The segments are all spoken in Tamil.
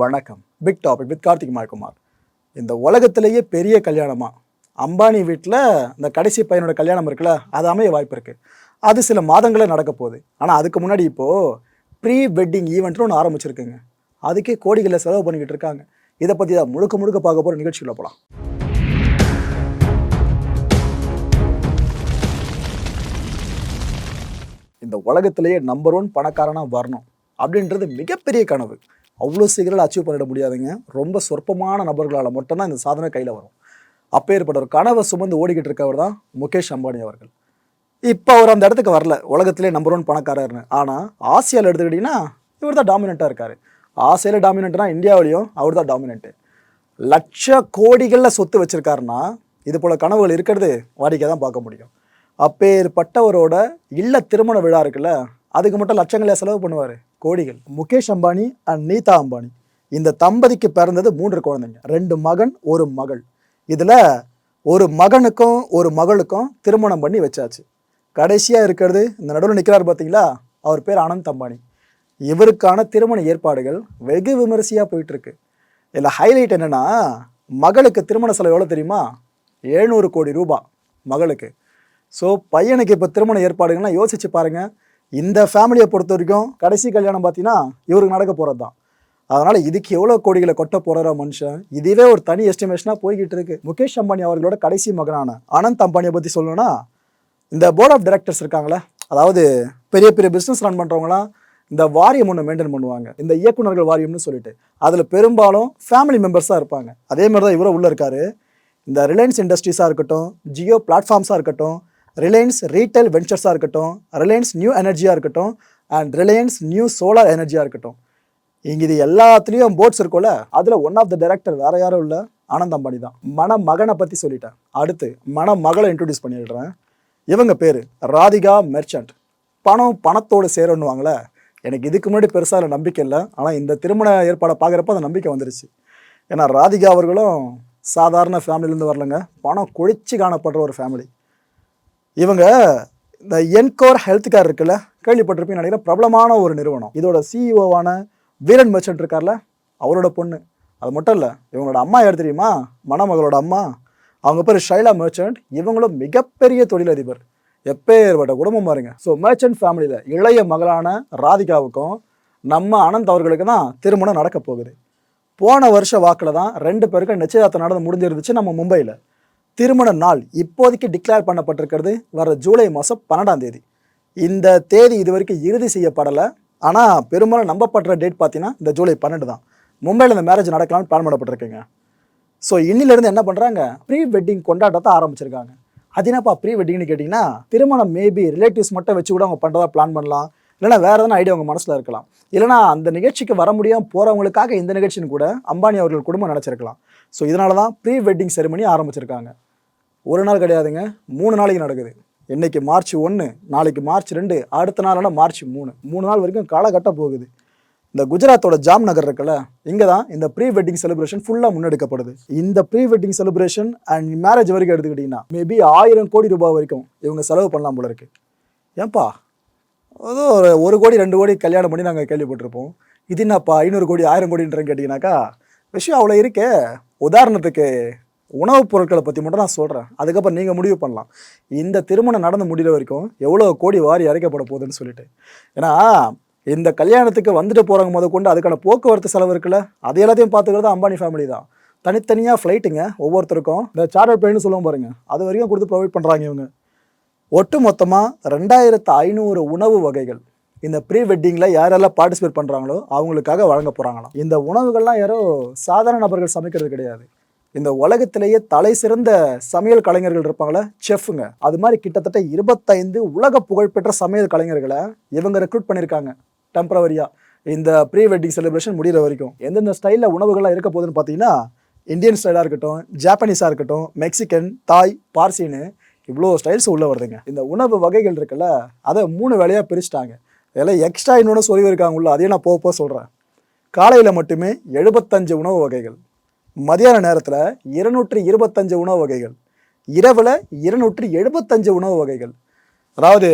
வணக்கம். Big topic with Karthik Mayakumar இந்த உலகத்திலேயே பெரிய கல்யாணமா? அம்பானி வீட்டில் இந்த கடைசி பையனோட கல்யாணம் இருக்குல்ல அது அமைய வாய்ப்பு இருக்குது அது சில மாதங்களே நடக்க போகுது. ஆனால் அதுக்கு முன்னாடி இப்போது ப்ரீ வெட்டிங் ஈவெண்ட்னு ஒன்று ஆரம்பிச்சிருக்குங்க. அதுக்கே கோடிகளில் செலவு பண்ணிக்கிட்டு இருக்காங்க. இதை பற்றி தான் முழுக்க முழுக்க பார்க்க போகிற நிகழ்ச்சியில் போகலாம் இந்த உலகத்திலேயே நம்பர் ஒன் பணக்காரனாக வரணும் அப்படின்றது மிகப்பெரிய கனவு. அவ்வளோ சீக்கிரம் அச்சீவ் பண்ணிட முடியாதுங்க. ரொம்ப சொற்பமான நபர்களால் மட்டும்தான் இந்த சாதனை கையில் வரும். அப்பேற்பட்ட ஒரு கனவை சுமந்து ஓடிக்கிட்டு இருக்கவர் தான் முகேஷ் அம்பானி அவர்கள். இப்போ அவர் அந்த இடத்துக்கு வரல. உலகத்திலே நம்பர் ஒன் பணக்காரர்னு. ஆனால் ஆசியாவில் எடுத்துக்கிட்டிங்கன்னா இவர் தான் டாமினண்ட்டாக இருக்கார். ஆசியாவில் டாமினண்ட்னா இந்தியாவிலையும் அவர் தான் டாமினண்ட்டு லட்ச கோடிகளில் சொத்து வச்சுருக்காருன்னா இது போல் கனவுகள் இருக்கிறது வாடிக்கை தான் பார்க்க முடியும். அப்பேற்பட்டவரோட இல்ல திருமண விழா இருக்குல்ல அதுக்கு மட்டும் லட்சங்களே செலவு பண்ணுவார். கோடிகள். முகேஷ் அம்பானி அண்ட் நீதா அம்பானி. இந்த தம்பதிக்கு பிறந்தது மூன்று குழந்தைங்க. ரெண்டு மகன் ஒரு மகள். இதில் ஒரு மகனுக்கும் ஒரு மகளுக்கும் திருமணம் பண்ணி வச்சாச்சு. கடைசியாக இருக்கிறது இந்த நடுவில் நிற்கிறார் பார்த்தீங்களா அவர் பேர் அனந்த் அம்பானி. இவருக்கான திருமண ஏற்பாடுகள் வெகு விமரிசையாக போயிட்டுருக்கு. இதில் ஹைலைட் என்னன்னா மகளுக்கு திருமண செலவு எவ்வளோ தெரியுமா? எழுநூறு கோடி ரூபாய் மகளுக்கு. ஸோ பையனுக்கு இப்போ திருமண ஏற்பாடுகள்லாம் யோசிச்சு பாருங்கள் இந்த ஃபேமிலியை பொறுத்த வரைக்கும் கடைசி கல்யாணம் பார்த்தீங்கன்னா இவருக்கு நடக்க போகிறது தான் அதனால் இதுக்கு எவ்வளோ கோடிகளை கொட்ட போகிறாரோ மனுஷன்? இதுவே ஒரு தனி எஸ்டிமேஷனாக போய்கிட்டு இருக்கு. முகேஷ் அம்பானி அவர்களோட கடைசி மகனான அனந்த் அம்பானியை பற்றி சொல்லணும்னா இந்த போர்ட் ஆஃப் டைரக்டர்ஸ் இருக்காங்களே அதாவது பெரிய பெரிய பிஸ்னஸ் ரன் பண்ணுறவங்களாம் இந்த வாரியம் ஒன்று மெயின்டைன் பண்ணுவாங்க. இந்த இயக்குனர்கள் வாரியம்னு சொல்லிட்டு. அதில் பெரும்பாலும் ஃபேமிலி மெம்பர்ஸாக இருப்பாங்க. அதே மாதிரி தான் இவரும் உள்ளே இருக்காரு. இந்த ரிலையன்ஸ் இண்டஸ்ட்ரீஸாக இருக்கட்டும் ஜியோ பிளாட்ஃபார்ம்ஸாக இருக்கட்டும் ரிலையன்ஸ் ரீட்டைல் வெஞ்சர்ஸாக இருக்கட்டும் ரிலையன்ஸ் நியூ எனர்ஜியாக இருக்கட்டும் அண்ட் ரிலையன்ஸ் நியூ சோலார் எனர்ஜியாக இருக்கட்டும். இங்கே இது எல்லாத்துலேயும் போர்ட்ஸ் இருக்கும்ல அதில் ஒன் ஆஃப் த டைரக்டர் வேறு யாரும் இல்லை ஆனந்த் அம்பானி தான். மணமகனை பற்றி சொல்லிட்டேன். அடுத்து மணமகளை இன்ட்ரடியூஸ் பண்ணிடுறேன். இவங்க பேர் ராதிகா மெர்ச்சன்ட் பணம் பணத்தோடு சேரணுவாங்களே எனக்கு இதுக்கு முன்னாடி பெருசாக அதில் நம்பிக்கை இல்லை ஆனால் இந்த திருமண ஏற்பாடை பார்க்குறப்ப அந்த நம்பிக்கை வந்துருச்சு. ஏன்னா ராதிகா அவர்களும் சாதாரண ஃபேமிலியிலேருந்து வரலங்க. பணம் கொழிச்சு காணப்படுற ஒரு ஃபேமிலி இவங்க இந்த என்கோர் ஹெல்த் கேர் இருக்குல்ல கேள்விப்பட்டிருப்பீங்க நினைக்கிறேன் பிரபலமான ஒரு நிறுவனம். இதோட சிஇஓவான வீரன் மெர்ச்சன்ட் இருக்கார்ல அவரோட பொண்ணு. அது மட்டும் இல்லை இவங்களோட அம்மா யார் தெரியுமா? மணமகளோட அம்மா. அவங்க பேர் ஷைலா மெர்ச்சன்ட் இவங்களும் மிகப்பெரிய தொழிலதிபர். எப்பேற்பட்ட குடும்பம் பாருங்க. ஸோ மெர்ச்சன்ட் ஃபேமிலியில் இளைய மகளான ராதிகாவுக்கும் நம்ம அனந்த் அவர்களுக்கு தான் திருமணம் நடக்க போகுது. போன வருஷ வாக்கில் தான் ரெண்டு பேருக்கும் நிச்சயதார்த்தம் நடந்து முடிஞ்சிருந்துச்சு நம்ம மும்பையில் திருமண நாள் இப்போதைக்கு டிக்ளேர் பண்ணப்பட்டிருக்கிறது வர ஜூலை மாதம் பன்னெண்டாம் தேதி. இந்த தேதி இது வரைக்கும் இறுதி செய்யப்படலை. ஆனால் பெரும்பாலும் நம்பப்படுற டேட் பார்த்தீங்கன்னா இந்த ஜூலை பன்னெண்டு தான். மும்பையில் இந்த மேரேஜ் நடக்கலாம்னு பிளான் பண்ணப்பட்டிருக்குங்க. ஸோ இன்னிலேருந்து என்ன பண்ணுறாங்க ப்ரீ வெட்டிங் கொண்டாட்டத்தை ஆரம்பிச்சிருக்காங்க. அது என்னப்பா ப்ரீ வெட்டிங்னு கேட்டிங்கன்னா திருமணம் மேபி ரிலேட்டிவ்ஸ் மட்டும் வச்சு கூட அவங்க பண்ணுறதா பிளான் பண்ணலாம். இல்லைனா வேறு எதனா ஐடியா உங்கள் மனசில் இருக்கலாம். இல்லைனா அந்த நிகழ்ச்சிக்கு வர முடியாமல் போகிறவங்களுக்காக இந்த நிகழ்ச்சின்னு கூட அம்பானி அவர்கள் குடும்பம் நினச்சிருக்கலாம். ஸோ இதனால தான் ப்ரீ வெட்டிங் செரிமனி ஆரம்பிச்சிருக்காங்க. ஒரு நாள் கிடையாதுங்க மூணு நாளைக்கு நடக்குது. இன்னைக்கு மார்ச் ஒன்று நாளைக்கு மார்ச் ரெண்டு அடுத்த நாளான மார்ச் மூணு. மூணு நாள் வரைக்கும் காலகட்டம் போகுது. இந்த குஜராத்தோட ஜாம் நகர் இருக்குல்ல இங்கே தான் இந்த ப்ரீ வெட்டிங் செலிப்ரேஷன் ஃபுல்லாக முன்னெடுக்கப்படுது. இந்த pre wedding celebration and marriage வரைக்கும் எடுத்துக்கிட்டிங்கன்னா மேபி ஆயிரம் கோடி ரூபாய் வரைக்கும் இவங்க செலவு பண்ணலாம் போல இருக்கு. ஏன்பா? ஏதோ ஒரு ஒரு கோடி ரெண்டு கோடி கல்யாணம் பண்ணி நாங்கள் கேள்விப்பட்டிருப்போம். இது என்னப்பா ஐநூறு கோடி ஆயிரம் கோடின்றேன்னு கேட்டிங்கனாக்கா விஷயம் அவ்வளோ இருக்கே. உதாரணத்துக்கு உணவுப் பொருட்களை பற்றி மட்டும் நான் சொல்கிறேன் அதுக்கப்புறம் நீங்கள் முடிவு பண்ணலாம். இந்த திருமணம் நடந்து முடிகிற வரைக்கும் எவ்வளோ கோடி வாரி அரைக்கப்பட போகுதுன்னு சொல்லிட்டு. ஏன்னா இந்த கல்யாணத்துக்கு வந்துட்டு போகிறவங்க முத கொண்டு அதுக்கான போக்குவரத்து செலவு இருக்குல்ல? அது எல்லாத்தையும் பார்த்துக்கிறது அம்பானி ஃபேமிலி தான். தனித்தனியாக ஃப்ளைட்டுங்க ஒவ்வொருத்தருக்கும். இந்த சார்ட்டர் பிளேன்னு சொல்லுவோம் பாருங்கள் அது வரைக்கும் கொடுத்து ப்ரொவைட் பண்ணுறாங்க இவங்க. ஒட்டு மொத்தமாக ரெண்டாயிரத்து ஐநூறு உணவு வகைகள். இந்த ப்ரீ வெட்டிங்கில் யாரெல்லாம் பார்ட்டிசிபேட் பண்ணுறாங்களோ அவங்களுக்காக வழங்க போகிறாங்களாம் இந்த உணவுகள்லாம் யாரோ சாதாரண நபர்கள் சமைக்கிறது கிடையாது. இந்த உலகத்திலேயே தலை சிறந்த சமையல் கலைஞர்கள் இருப்பாங்களே செஃப்ங்க அது மாதிரி கிட்டத்தட்ட இருபத்தைந்து உலக புகழ்பெற்ற சமையல் கலைஞர்களை இவங்க ரெக்ரூட் பண்ணியிருக்காங்க டெம்பரவரியாக இந்த ப்ரீ வெட்டிங் செலிப்ரேஷன் முடிகிற வரைக்கும். எந்தெந்த ஸ்டைலில் உணவுகள்லாம் இருக்க போகுதுன்னு பார்த்தீங்கன்னா இந்தியன் ஸ்டைலாக இருக்கட்டும் ஜாப்பனீஸாக இருக்கட்டும் மெக்சிகன் தாய் பார்சின்னு இவ்வளோ ஸ்டைல்ஸ் உள்ளே வருதுங்க. இந்த உணவு வகைகள் இருக்குல்ல அதை மூணு வேலையாக பிரிச்சுட்டாங்க. இதெல்லாம் எக்ஸ்ட்ரா இன்னொன்று சொல்லி இருக்காங்க உள்ள அதையும் நான் போக போக சொல்கிறேன் காலையில் மட்டுமே எழுபத்தஞ்சு உணவு வகைகள். மதியான நேரத்தில் இருநூற்றி இருபத்தஞ்சு உணவு வகைகள். இரவில் இருநூற்றி எழுபத்தஞ்சு உணவு வகைகள். அதாவது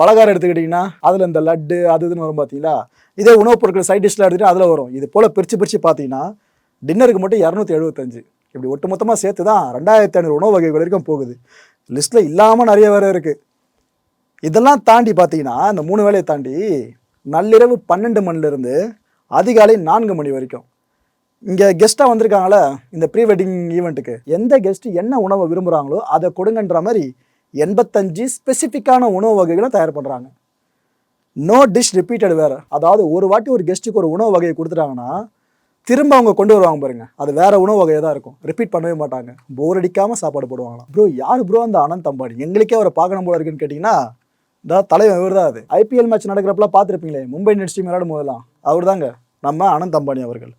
பலகாரம் எடுத்துக்கிட்டிங்கன்னா அதில் இந்த லட்டு அது இதுன்னு வரும் பார்த்தீங்களா இதே உணவுப் பொருட்கள் சைட் டிஷ்லாம் எடுத்துகிட்டு அதில் வரும். இது போல் பிரித்து பிரித்து பார்த்தீங்கன்னா டின்னருக்கு மட்டும் இரநூத்தி எழுபத்தஞ்சு. இப்படி ஒட்டு மொத்தமாக சேர்த்து தான் ரெண்டாயிரத்தி ஐநூறு உணவு வகைகள் வரைக்கும் போகுது. லிஸ்ட்டில் இல்லாமல் நிறைய வேறு இருக்குது இதெல்லாம் தாண்டி பார்த்தீங்கன்னா இந்த மூணு வேலையை தாண்டி நள்ளிரவு பன்னெண்டு மணிலேருந்து அதிகாலை நான்கு மணி வரைக்கும் இங்கே கெஸ்ட்டாக வந்திருக்காங்களே இந்த ப்ரீ வெட்டிங் ஈவெண்ட்டுக்கு எந்த கெஸ்ட்டு என்ன உணவை விரும்புகிறாங்களோ அதை கொடுங்கன்ற மாதிரி எண்பத்தஞ்சு ஸ்பெசிஃபிக்கான உணவு வகைகளை தயார் பண்ணுறாங்க நோ டிஷ் ரிப்பீட்டட் வேறு. அதாவது ஒரு வாட்டி ஒரு கெஸ்ட்டுக்கு ஒரு உணவு வகையை கொடுத்துட்டாங்கன்னா திரும்ப அவங்க கொண்டு வருவாங்க பாருங்க. அது வேற உணவு வகையாக தான் இருக்கும். ரிப்பீட் பண்ணவே மாட்டாங்க. போர் அடிக்காமல் சாப்பாடு போடுவாங்களாம். ப்ரோ யார் ப்ரோ அந்த அனந்த் அம்பானி எங்களுக்கே அவரை பார்க்கணும் போல இருக்குன்னு கேட்டிங்கன்னா இந்த தலைவன் இவர் தான் அது. ஐபிஎல் மேட்ச் நடக்கிறப்பெல்லாம் பார்த்துருப்பீங்களே மும்பை இந்தியன்ஸ் டீம் விளையாடும் போதெல்லாம். அவர் தாங்க நம்ம அனந்த் அம்பானி அவர்கள்.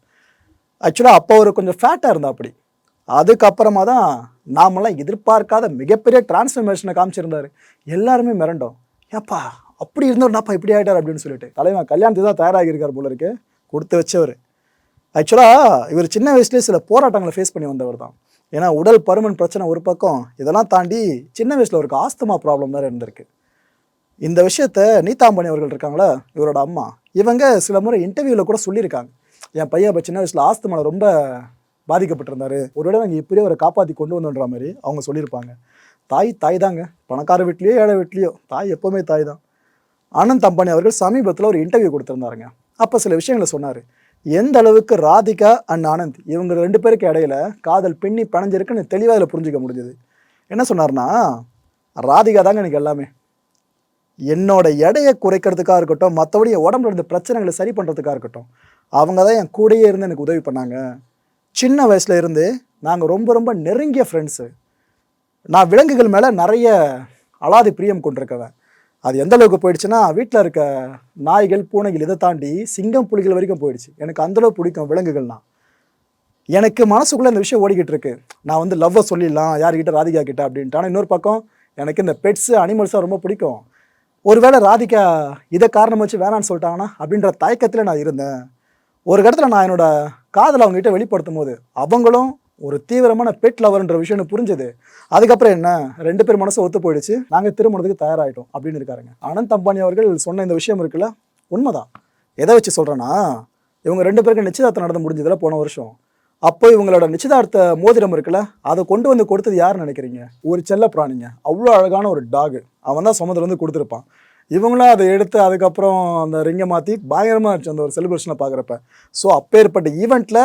ஆக்சுவலாக அப்போ அவர் கொஞ்சம் ஃபேட்டாக இருந்தா அப்படி. அதுக்கப்புறமா தான் நாமெல்லாம் எதிர்பார்க்காத மிகப்பெரிய டிரான்ஸ்ஃபர்மேஷனை காமிச்சிருந்தாரு. எல்லாருமே மிரண்டோம். ஏப்பா அப்படி இருந்தவர்னாப்பா இப்படி ஆகிட்டார் அப்படின்னு சொல்லிட்டு. தலைவன் கல்யாணத்துக்கு தான் தயாராகி இருக்கார் போல இருக்கு. கொடுத்து வச்சவர். ஆக்சுவலாக இவர் சின்ன வயசுலேயே சில போராட்டங்களை ஃபேஸ் பண்ணி வந்தவர் தான். ஏன்னா உடல் பருமன் பிரச்சனை ஒரு பக்கம் இதெல்லாம் தாண்டி சின்ன வயசில் அவருக்கு ஆஸ்துமா ப்ராப்ளம் தான் இருந்திருக்கு. இந்த விஷயத்த நீதாம்பணி அவர்கள் இருக்காங்களா? இவரோட அம்மா. இவங்க சில முறை இன்டர்வியூவில் கூட சொல்லியிருக்காங்க. என் பையன் இப்போ சின்ன வயசில் ஆஸ்துமால ரொம்ப பாதிக்கப்பட்டிருந்தாரு. ஒருவேளை நாங்கள் இப்படியே அவரை காப்பாற்றி கொண்டு வந்தோன்ற மாதிரி அவங்க சொல்லியிருப்பாங்க. தாய் தாய் தாங்க பணக்கார வீட்லேயோ ஏழை வீட்லேயோ தாய் எப்போவுமே தாய் தான் ஆனந்த் அம்பானி அவர்கள் சமீபத்தில் ஒரு இன்டர்வியூ கொடுத்துருந்தாருங்க. அப்போ சில விஷயங்களை சொன்னார். எந்த அளவுக்கு ராதிகா அண்ட் ஆனந்த் இவங்க ரெண்டு பேருக்கு இடையில காதல் பின்னி பணஞ்சிருக்குன்னு தெளிவாக அதில் புரிஞ்சுக்க முடிஞ்சது. என்ன சொன்னார்னா ராதிகா தாங்க எனக்கு எல்லாமே. என்னோட எடையை குறைக்கிறதுக்காக இருக்கட்டும் மற்றபடி உடம்புல இருந்த பிரச்சனைகளை சரி பண்ணுறதுக்காக இருக்கட்டும் அவங்க தான் என் கூடயே இருந்து எனக்கு உதவி பண்ணாங்க. சின்ன வயசுல இருந்து நாங்கள் ரொம்ப ரொம்ப நெருங்கிய ஃப்ரெண்ட்ஸு நான் விலங்குகள் மேலே நிறைய அலாதி பிரியம் கொண்டிருக்கவன். அது எந்த அளவுக்கு போயிடுச்சுன்னா வீட்டில் இருக்க நாய்கள் பூனைகள் இதை தாண்டி சிங்கம் புலிகள் வரைக்கும் போயிடுச்சு. எனக்கு அந்தளவு பிடிக்கும் விலங்குகள்னா. எனக்கு மனசுக்குள்ளே இந்த விஷயம் ஓடிக்கிட்டு இருக்கு. நான் வந்து லவ்வை சொல்லிடலாம் யார்கிட்ட ராதிகா கிட்ட அப்படின்ட்டு. ஆனால் இன்னொரு பக்கம் எனக்கு இந்த பெட்ஸு அனிமல்ஸாக ரொம்ப பிடிக்கும். ஒருவேளை ராதிகா இதை காரணம் வச்சு வேணான்னு சொல்லிட்டாங்கன்னா அப்படின்ற தயக்கத்தில் நான் இருந்தேன். ஒரு இடத்துல நான் என்னோட காதலை அவங்ககிட்ட வெளிப்படுத்தும் போது அவங்களும் ஒரு தீவிரமான பெட் லவர்ன்ற விஷயம் புரிஞ்சது. அதுக்கப்புறம் என்ன? ரெண்டு பேர் மனசு ஒத்து போயிடுச்சு. நாங்கள் திருமணத்துக்கு தயாராகிட்டோம் அப்படின்னு இருக்காருங்க. அனந்த் அம்பானி அவர்கள் சொன்ன இந்த விஷயம் இருக்குல்ல? உண்மைதான். எதை வச்சு சொல்கிறேன்னா இவங்க ரெண்டு பேருக்கு நிச்சயதார்த்தம் நடந்து முடிஞ்சதில் போன வருஷம். அப்போ இவங்களோட நிச்சயதார்த்த மோதிரம் இருக்குல்ல அதை கொண்டு வந்து கொடுத்தது யார் நினைக்கிறீங்க? ஒரு செல்ல பிராணிங்க. அவ்வளோ அழகான ஒரு டாகு அவன் தான் சுமந்துல வந்து கொடுத்துருப்பான். இவங்களும் அதை எடுத்து அதுக்கப்புறம் அந்த ரிங்கை மாற்றி பயங்கரமாக இருந்துச்சு அந்த ஒரு செலிப்ரேஷனை பார்க்குறப்ப. ஸோ அப்பேற்பட்ட ஈவெண்ட்டில்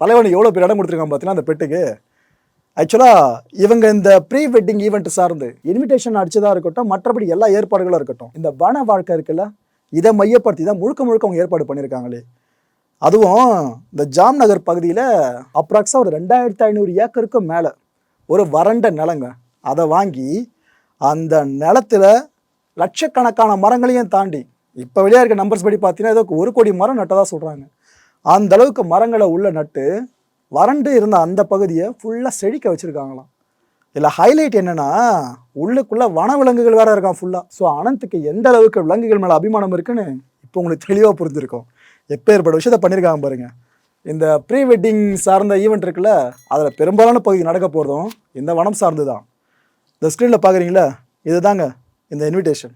தலைவனுக்கு எவ்வளோ பேர் இடம் கொடுத்துருக்காங்க பார்த்தீங்கன்னா அந்த பெட்டுக்கு? ஆக்சுவலாக இவங்க இந்த ப்ரீ வெட்டிங் ஈவெண்ட் சார்ந்து இன்விடேஷன் அடிச்சதாக இருக்கட்டும் மற்றபடி எல்லா ஏற்பாடுகளும் இருக்கட்டும் இந்த வன வாழ்க்கை இருக்குல்ல இதை மையப்படுத்தி தான் முழுக்க முழுக்க அவங்க ஏற்பாடு பண்ணியிருக்காங்களே. அதுவும் இந்த ஜாம் நகர் பகுதியில் அப்ராக்ஸாக ஒரு ரெண்டாயிரத்தி ஐநூறு ஏக்கருக்கும் மேலே ஒரு வறண்ட நிலங்க. அதை வாங்கி அந்த நிலத்தில் லட்சக்கணக்கான மரங்களையும் தாண்டி இப்போ வெளியாக இருக்க நம்பர்ஸ் படி பார்த்தீங்கன்னா ஏதோ ஒரு கோடி மரம் நட்டதாக சொல்கிறாங்க அந்த அளவுக்கு மரங்களை உள்ள நட்டு வறண்டு இருந்த அந்த பகுதியை ஃபுல்லாக செழிக்க வச்சுருக்காங்களாம். இதில் ஹைலைட் என்னன்னா உள்ளுக்குள்ளே வனவிலங்குகள் வேறு இருக்கான் ஃபுல்லாக ஸோ அனந்துக்கு எந்த அளவுக்கு விலங்குகள் மேலே அபிமானம் இருக்குன்னு இப்போ உங்களுக்கு தெளிவாக புரிஞ்சிருக்கும். எப்பேற்பட்ட விஷயத்த பண்ணியிருக்காங்க பாருங்கள் இந்த ப்ரீ வெட்டிங் சார்ந்த ஈவெண்ட் இருக்குல்ல அதில் பெரும்பாலான பகுதி நடக்க போகிறதும் இந்த வனம் சார்ந்து தான் இந்த ஸ்க்ரீனில் பார்க்குறீங்களா இதுதாங்க. இந்த இன்விடேஷன்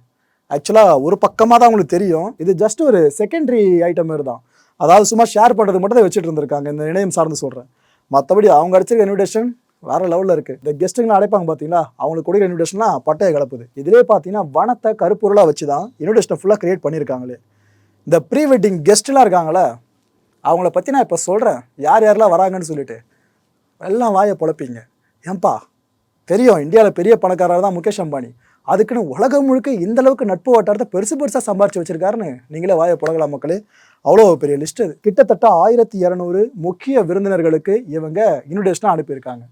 ஆக்சுவலாக ஒரு பக்கமாக தான் உங்களுக்கு தெரியும். இது ஜஸ்ட் ஒரு செகண்டரி ஐட்டம் மாதிரி தான். அதாவது சும்மா ஷேர் பண்ணுறது மட்டும் தான் வச்சுட்டு இருந்திருக்காங்க. இந்த இணையம் சார்ந்து சொல்கிறேன் மற்றபடி அவங்க அடிச்சிருக்க இன்விடேஷன் வேறு லெவலில் இருக்குது இந்த கெஸ்ட்டுங்களை அழைப்பாங்க பார்த்தீங்களா அவங்களுக்கு கொடுக்குற இன்விடேஷன்லாம் பட்டையை கலப்புது. இதிலே பார்த்தீங்கன்னா வனத்தை கருப்பொருளாக வச்சு தான் இன்விடேஷனை ஃபுல்லாக க்ரியேட் பண்ணியிருக்காங்களே. இந்த ப்ரீ வெட்டிங் கெஸ்ட்லாம் இருக்காங்களே அவங்கள பற்றி நான் இப்போ சொல்கிறேன் யார் யாரெல்லாம் வராங்கன்னு சொல்லிட்டு. எல்லாம் வாயை பொழப்பீங்க. ஏன்பா? தெரியும். இந்தியாவில் பெரிய பணக்காரர் தான் முகேஷ் அம்பானி. அதுக்குன்னு உலகம் முழுக்க இந்த அளவுக்கு நட்பு வட்டாரத்தை பெருசு பெருசாக சம்பாரிச்சு வச்சிருக்காருன்னு நீங்களே வாய புலகலாம் மக்களே. அவ்வளோ பெரிய லிஸ்ட் அது கிட்டத்தட்ட ஆயிரத்தி இரநூறு முக்கிய விருந்தினர்களுக்கு இவங்க இன்விடேஷனாக அனுப்பியிருக்காங்க.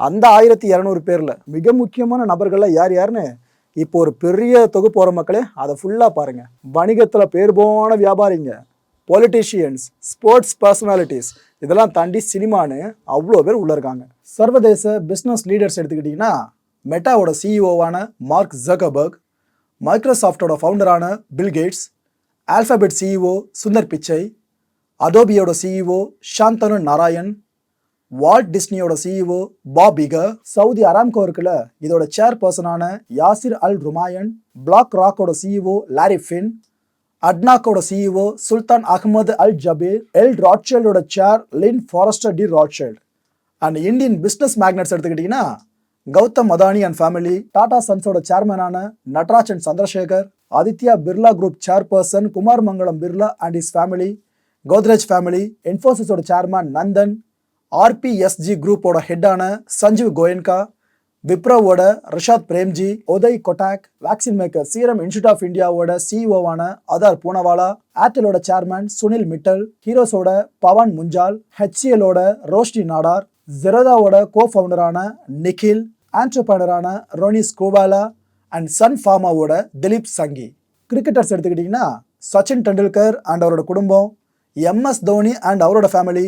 அந்த ஆயிரத்தி இரநூறு பேரில் மிக முக்கியமான நபர்கள்லாம் யார் யாருன்னு இப்போ ஒரு பெரிய தொகுப்பு போகிற மக்களே அதை ஃபுல்லாக பாருங்கள் வணிகத்தில் பேர் போன வியாபாரிங்க பொலிட்டிஷியன்ஸ் ஸ்போர்ட்ஸ் பர்சனாலிட்டிஸ் இதெல்லாம் தாண்டி சினிமான்னு அவ்வளோ பேர் உள்ளே இருக்காங்க. சர்வதேச பிஸ்னஸ் லீடர்ஸ் எடுத்துக்கிட்டிங்கன்னா மெட்டாவோட சிஇஓவான மார்க் ஜக்கபர்க் மைக்ரோசாஃப்டோட ஃபவுண்டரான Bill Gates Alphabet CEO Sundar Pichai அதோபியோட CEO Shantanu Narayen Walt டிஸ்னியோட CEO Bob Iger Saudi Aramco இருக்குல்ல இதோட சேர் பர்சனான யாசிர் அல் ருமாயன் பிளாக் ராக்கோட CEO Larry Fink அட்னாக்கோட CEO Sultan Ahmed Al Jaber L ராட்சேல்டோட chair Lynn Forester de Rothschild and Indian business magnates எடுத்துக்கிட்டிங்கன்னா கௌதம் அதானி அண்ட் ஃபேமிலி டாடா சன்ஸோட சேர்மனான Natraj and Chandrasekhar Aditya Birla group chairperson Kumar Mangalam Birla and is family Godrej family இன்ஃபோசிஸோட chairman Nandan RPSG குரூப்போட ஹெட்டான Sanjiv Goenka விப்ரோவோட Rishad Premji Uday Kotak vaccine maker Serum Institute of இந்தியாவோட சிஇஓவான அதார் பூனவாலா ஏர்டெலோட சேர்மேன் சுனில் மிட்டல் ஹீரோஸோட பவன் முஞ்சால் ஹெச்சிஎலோட ரோஷ்டி நாடார் ஜெரோதாவோட கோ ஃபவுண்டரான நிகில் ஆண்டர்பனரான ரோனி ஸ்கோவாலா அண்ட் சன் ஃபார்மாவோட திலீப் சங்கி கிரிக்கெட்டர்ஸ் எடுத்துக்கிட்டிங்கன்னா சச்சின் டெண்டுல்கர் அண்ட் அவரோட குடும்பம் எம்எஸ் தோனி அண்ட் அவரோட family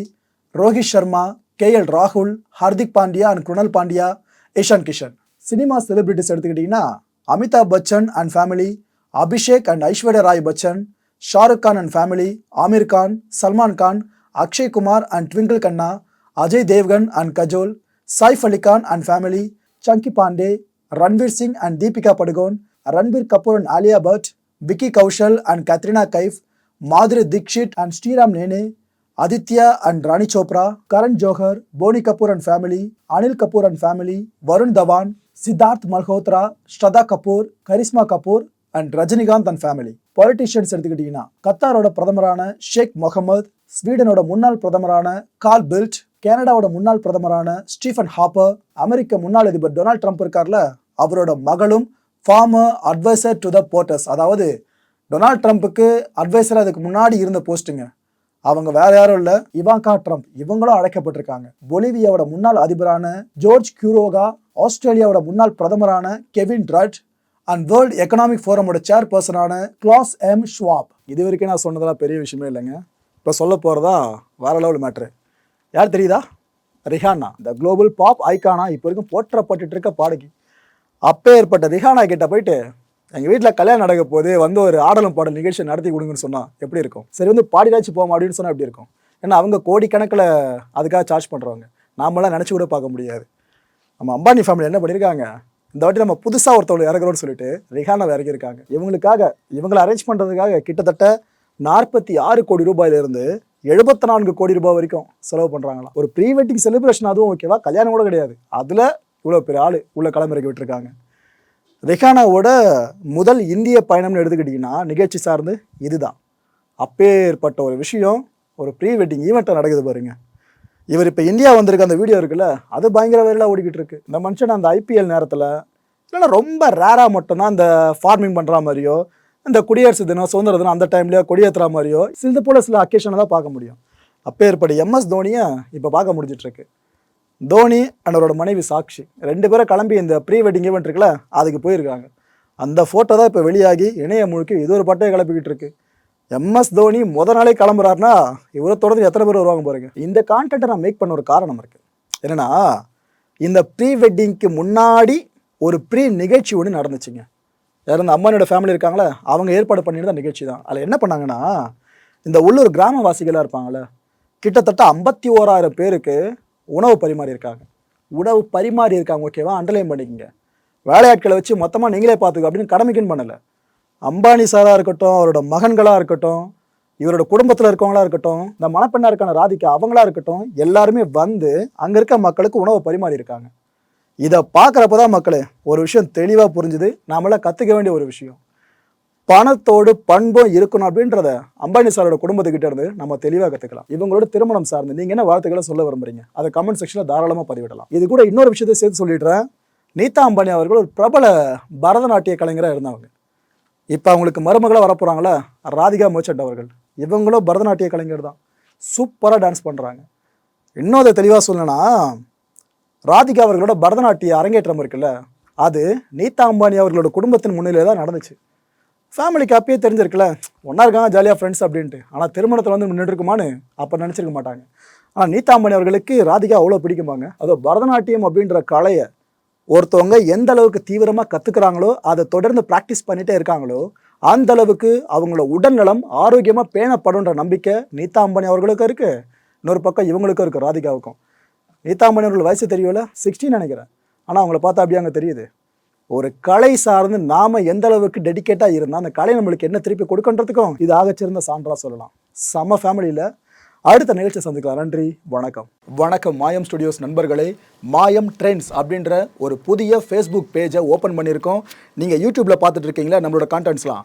Rohit Sharma K L ராகுல் Hardik Pandya and Krunal Pandya Ishan Kishan cinema celebrities எடுத்துக்கிட்டிங்கன்னா Amitabh Bachchan and family Abhishek and Aishwarya Rai Bachchan Shahrukh Khan and family Aamir Khan Salman Khan Akshay Kumar and Twinkle Khanna Ajay Devgn and Kajol Saif Ali Khan and family Chunky Panday Ranveer Singh and Deepika Padukone Ranbir Kapoor and Alia Bhatt Vicky Kaushal and Katrina Kaif Madhuri Dixit and Shriram Nene Aditya and Rani Chopra Karan Johar Boney Kapoor and family Anil Kapoor and family Varun Dhawan Siddharth Malhotra Shraddha Kapoor Karisma Kapoor and Rajinikanth and family politicians எடுத்துக்கிட்டிங்கன்னா கத்தாரோட பிரதமரான ஷேக் முகமது ஸ்வீடனோட முன்னாள் பிரதமரான கால் பில்ட் கனடாவோட முன்னாள் பிரதமரான ஸ்டீஃபன் ஹாப்பர் அமெரிக்க முன்னாள் அதிபர் டொனால்ட் ட்ரம்ப் இருக்கார்ல அவரோட மகளும் former adviser to the porters அதாவது டொனால்ட் ட்ரம்ப்புக்கு அட்வைசர் அதுக்கு முன்னாடி இருந்த போஸ்ட்டுங்க அவங்க வேற யாரும் இல்லை இவாங்கா ட்ரம்ப். இவங்களும் அழைக்கப்பட்டிருக்காங்க. பொலிவியாவோட முன்னாள் அதிபரான ஜோர்ஜ் கியூரோகா ஆஸ்திரேலியாவோட முன்னாள் பிரதமரான Kevin Rudd and World Economic ஃபோரமோட chair பர்சனான கிளாஸ் எம் ஷுவாப் இது வரைக்கும் நான் சொன்னதெல்லாம் பெரிய விஷயமே இல்லைங்க. இப்போ சொல்ல போகிறதா வேற லெவல் மேட்ரு யார் தெரியுதா? ரிஹானா இந்த குளோபல் பாப் ஐக்கானா இப்போ வரைக்கும் போற்றப்பட்டு இருக்க பாடகி அப்பே ஏற்பட்ட ரிஹானா கிட்ட போயிட்டு எங்கள் வீட்டில் கல்யாணம் நடக்க போது வந்து ஒரு ஆடலும் பாடல் நிகழ்ச்சி நடத்தி கொடுங்கன்னு சொன்னால் எப்படி இருக்கும்? சரி வந்து பாடிடாச்சு போவோம் அப்படின்னு சொன்னால் எப்படி இருக்கும்? ஏன்னா அவங்க கோடிக்கணக்கில் அதுக்காக சார்ஜ் பண்ணுறவங்க நாமெல்லாம் நினச்சி கூட பார்க்க முடியாது. நம்ம அம்பானி ஃபேமிலி என்ன பண்ணியிருக்காங்க இந்த வாட்டி நம்ம புதுசாக ஒருத்தவங்க இறக்குறோம்னு சொல்லிட்டு ரிஹானா இறக்கியிருக்காங்க. இவங்களுக்காக இவங்களை அரேஞ்ச் பண்ணுறதுக்காக கிட்டத்தட்ட நாற்பத்தி ஆறு கோடி ரூபாயிலிருந்து எழுபத்தி நான்கு கோடி ரூபாய் வரைக்கும் செலவு பண்ணுறாங்களா ஒரு ப்ரீ வெட்டிங் செலிப்ரேஷன் அதுவும் ஓகேவா கல்யாணம் கூட கிடையாது. அதில் இவ்வளோ பெரிய ஆள் உள்ள களமிறக்கி விட்டுருக்காங்க. ரெஹானாவோட முதல் இந்திய பயணம்னு எடுத்துக்கிட்டிங்கன்னா நிகழ்ச்சி சார்ந்து இதுதான். அப்பேற்பட்ட ஒரு விஷயம் ஒரு ப்ரீ வெட்டிங் ஈவெண்ட்டாக நடக்குது பாருங்க. இவர் இப்போ இந்தியா வந்திருக்க அந்த வீடியோ இருக்குல்ல அது பயங்கர வைரலாக ஓடிக்கிட்டு இருக்கு. இந்த மனுஷன் அந்த ஐபிஎல் நேரத்தில் இல்லைன்னா ரொம்ப ரேராக மட்டும்தான் அந்த ஃபார்மிங் பண்ணுற மாதிரியோ இந்த குடியரசு தினம் சுதந்திர தினம் அந்த டைம்லேயோ கொடியேற்றுற மாதிரியோ சில போல சில அக்கேஷனை தான் பார்க்க முடியும். அப்பேற்பட்ட எம்எஸ் தோனியை இப்போ பார்க்க முடிஞ்சிட்ருக்கு. தோனி அண்ட் அவரோட மனைவி சாக்ஷி ரெண்டு பேரும் கிளம்பி இந்த ப்ரீ வெட்டிங் ஈவெண்ட் இருக்குல்ல அதுக்கு போயிருக்காங்க. அந்த ஃபோட்டோ தான் இப்போ வெளியாகி இணைய முழுக்க இது ஒரு பட்டையை கிளப்பிக்கிட்டு இருக்கு. எம்எஸ் தோனி முத நாளே கிளம்புறாருன்னா இவரை தொடர்ந்து எத்தனை பேர் வருவாங்க பாருங்க. இந்த கான்டென்ட்டை நான் மேக் பண்ண ஒரு காரணம் இருக்குது என்னென்னா இந்த ப்ரீ வெட்டிங்க்கு முன்னாடி ஒரு ப்ரீ நிகழ்ச்சி ஒன்று நடந்துச்சுங்க. யாரும் இந்த அம்மனோட ஃபேமிலி இருக்காங்களே அவங்க ஏற்பாடு பண்ணியிருந்த நிகழ்ச்சி தான் அதில் என்ன பண்ணாங்கன்னா இந்த உள்ளூர் கிராமவாசிகளாக இருப்பாங்கள்ல கிட்டத்தட்ட ஐம்பத்தி ஓராயிரம் பேருக்கு உணவு பரிமாறி இருக்காங்க. உணவு பரிமாறி இருக்காங்க ஓகேவா அண்டர்லைன் பண்ணிக்கங்க. வேலையாட்களை வச்சு மொத்தமாக நீங்களே பார்த்துக்கோ அப்படின்னு கடமைக்குன்னு பண்ணலை. அம்பானி சாராக இருக்கட்டும் அவரோட மகன்களாக இருக்கட்டும் இவரோட குடும்பத்தில் இருக்கவங்களா இருக்கட்டும் இந்த மணப்பெண்ணா இருக்கான ராதிகா அவங்களா இருக்கட்டும் எல்லாருமே வந்து அங்கே இருக்க மக்களுக்கு உணவு பரிமாறி இருக்காங்க. இதை பார்க்குறப்ப தான் மக்களே ஒரு விஷயம் தெளிவாக புரிஞ்சுது. நாமெல்லாம் கற்றுக்க வேண்டிய ஒரு விஷயம். பணத்தோடு பண்பும் இருக்கணும் அப்படின்றத அம்பானி சாரோட குடும்பத்துக்கிட்ட இருந்து நம்ம தெளிவாக கற்றுக்கலாம் இவங்களோட திருமணம் சார்ந்து நீங்கள் என்ன வார்த்தைகளை சொல்ல விரும்புறீங்க? அதை கமெண்ட் செக்ஷனில் தாராளமாக பதிவிடலாம். இது கூட இன்னொரு விஷயத்தை சேர்த்து சொல்லிடுறேன். நீதா அம்பானி அவர்கள் ஒரு பிரபல பரதநாட்டிய கலைஞராக இருந்தவங்க இப்போ அவங்களுக்கு மருமகளாக வரப்போகிறாங்களா ராதிகா மோச்சட் அவர்கள். இவங்களும் பரதநாட்டிய கலைஞர் தான். சூப்பராக டான்ஸ் பண்ணுறாங்க இன்னும் அதை தெளிவாக சொல்லணும்னா ராதிகா அவர்களோட பரதநாட்டிய அரங்கேற்றம் இருக்குல்ல அது நீதா அம்பானி அவர்களோட குடும்பத்தின் முன்னிலையில் தான் நடந்துச்சு. ஃபேமிலிக்கு அப்பயே தெரிஞ்சிருக்குல்ல ஒன்றா இருக்காங்க ஜாலியாக ஃப்ரெண்ட்ஸ் அப்படின்ட்டு. ஆனால் திருமணத்தில் வந்து நின்றுருக்குமான்னு அப்போ நினச்சிருக்க மாட்டாங்க. ஆனால் நீதா அம்பானி அவர்களுக்கு ராதிகா அவ்வளோ பிடிக்குமாங்க. அதோ பரதநாட்டியம் அப்படின்ற கலையை ஒருத்தவங்க எந்த அளவுக்கு தீவிரமாக கற்றுக்குறாங்களோ அதை தொடர்ந்து ப்ராக்டிஸ் பண்ணிகிட்டே இருக்காங்களோ அந்த அளவுக்கு அவங்களோட உடல்நலம் ஆரோக்கியமாக பேணப்படுன்ற நம்பிக்கை நீதா அம்பானி அவர்களுக்கும் இருக்குது இன்னொரு பக்கம் இவங்களுக்கும் இருக்குது ராதிகாவுக்கும். நீதாமணி அவர்கள் வயசு தெரியல சிக்ஸ்டீன் நினைக்கிறேன். ஆனால் அவங்கள பார்த்தா அப்படியே அங்கே தெரியுது. ஒரு கலை சார்ந்து நாம எந்த அளவுக்கு டெடிகேட்டாக இருந்தால் அந்த கலை நம்மளுக்கு என்ன திருப்பி கொடுக்கன்றதுக்கும் இது ஆகச்சிருந்த சான்றாக சொல்லலாம். செம்ம ஃபேமிலியில் அடுத்த நிகழ்ச்சியை சந்திக்கலாம். நன்றி வணக்கம். வணக்கம் மாயம் ஸ்டுடியோஸ் நண்பர்களே. மாயம் ட்ரெண்ட்ஸ் அப்படின்ற ஒரு புதிய ஃபேஸ்புக் பேஜை ஓப்பன் பண்ணியிருக்கோம். நீங்கள் யூடியூப்பில் பார்த்துட்டு இருக்கீங்களா? நம்மளோட கான்டென்ட்ஸ்லாம்